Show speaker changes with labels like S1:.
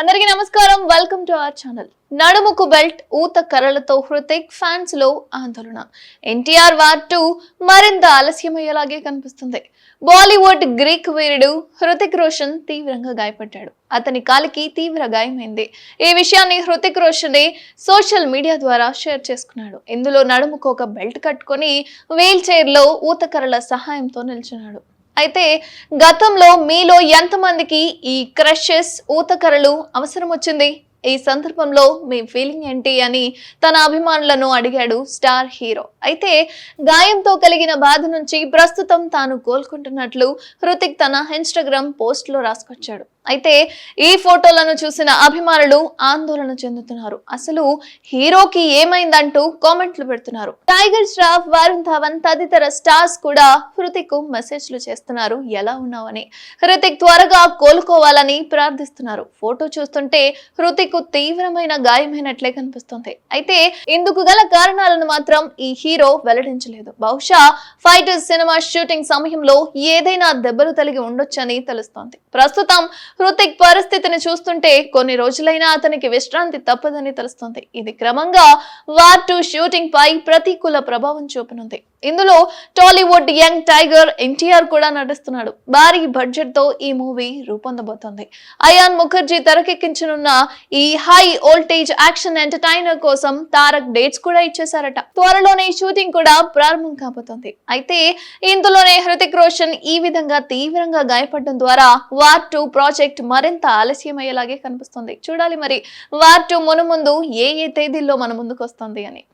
S1: అందరికీ నమస్కారం. Welcome to our channel నడుముకు బెల్ట్ ఊత కర్రలతో హృతిక్ ఫ్యాన్స్లో ఆందోళన. ఎన్టీఆర్ వార్ టూ మరింత ఆలస్యమయ్యేలాగే కనిపిస్తుంది. బాలీవుడ్ గ్రీక్ వీరుడు హృతిక్ రోషన్ తీవ్రంగా గాయపడ్డాడు. అతని కాలికి తీవ్ర గాయమైంది. ఈ విషయాన్ని హృతిక్ రోషన్ సోషల్ మీడియా ద్వారా షేర్ చేసుకున్నాడు. ఇందులో నడుముకు ఒక బెల్ట్ కట్టుకొని వీల్ చైర్లో ఊతకర్రల సహాయంతో నిల్చున్నాడు. అయితే గతంలో మీలో ఎంతమందికి ఈ క్రషెస్ ఊతకరలు అవసరం వచ్చింది ఈ సందర్భంలో మీ ఫీలింగ్ ఏంటి అని తన అభిమానులను అడిగాడు స్టార్ హీరో. అయితే గాయంతో కలిగిన బాధ నుంచి ప్రస్తుతం తాను కోలుకుంటున్నట్లు హృతిక్ తన ఇన్స్టాగ్రామ్ పోస్ట్లో రాసుకొచ్చాడు. అయితే ఈ ఫోటోలను చూసిన అభిమానులు ఆందోళన చెందుతున్నారు. అసలు హీరోకి ఏమైందంటూ కామెంట్లు పెడుతున్నారు. టైగర్ ష్రాఫ్ వరుణ్ ధవన్ తదితర స్టార్స్ కూడా హృతిక్కు మెసేజ్లు చేస్తున్నారు. ఎలా ఉన్నావని? హృతిక్ త్వరగా కోలుకోవాలని ప్రార్థిస్తున్నారు. ఫోటో చూస్తుంటే హృతిక్ తీవ్రమైన గాయమైనట్లే కనిపిస్తుంది. అయితే ఇందుకు గల కారణాలను మాత్రం ఈ హీరో వెల్లడించలేదు. బహుశా ఫైటర్ సినిమా షూటింగ్ సమయంలో ఏదైనా దెబ్బలు తలిగి ఉండొచ్చని తెలుస్తోంది. ప్రస్తుతం హృతిక్ పరిస్థితిని చూస్తుంటే కొన్ని రోజులైనా అతనికి విశ్రాంతి తప్పదని తెలుస్తుంది. ఇది క్రమంగా వార్ టూ షూటింగ్ పై ప్రతికూల ప్రభావం చూపనుంది. ఇందులో టాలీవుడ్ యంగ్ టైగర్ ఎన్టీఆర్ కూడా నటిస్తున్నాడు. భారీ బడ్జెట్తో ఈ మూవీ రూపొందబోతోంది. అయాన్ ముఖర్జీ తెరకెక్కించనున్న ఈ హై వోల్టేజ్ యాక్షన్ ఎంటర్టైనర్ కోసం తారక్ డేట్స్ కూడా ఇచ్చేశారట. త్వరలోనే షూటింగ్ కూడా ప్రారంభం కాబోతోంది. అయితే ఇందులోనే హృతిక్ రోషన్ ఈ విధంగా తీవ్రంగా గాయపడడం ద్వారా వార్ టూ ప్రాజెక్ట్ మరింత ఆలస్యమయ్యేలాగే కనిపిస్తుంది. చూడాలి మరి వార్ టూ మునుముందు ఏ ఏ తేదీల్లో మన ముందుకు వస్తుంది అని.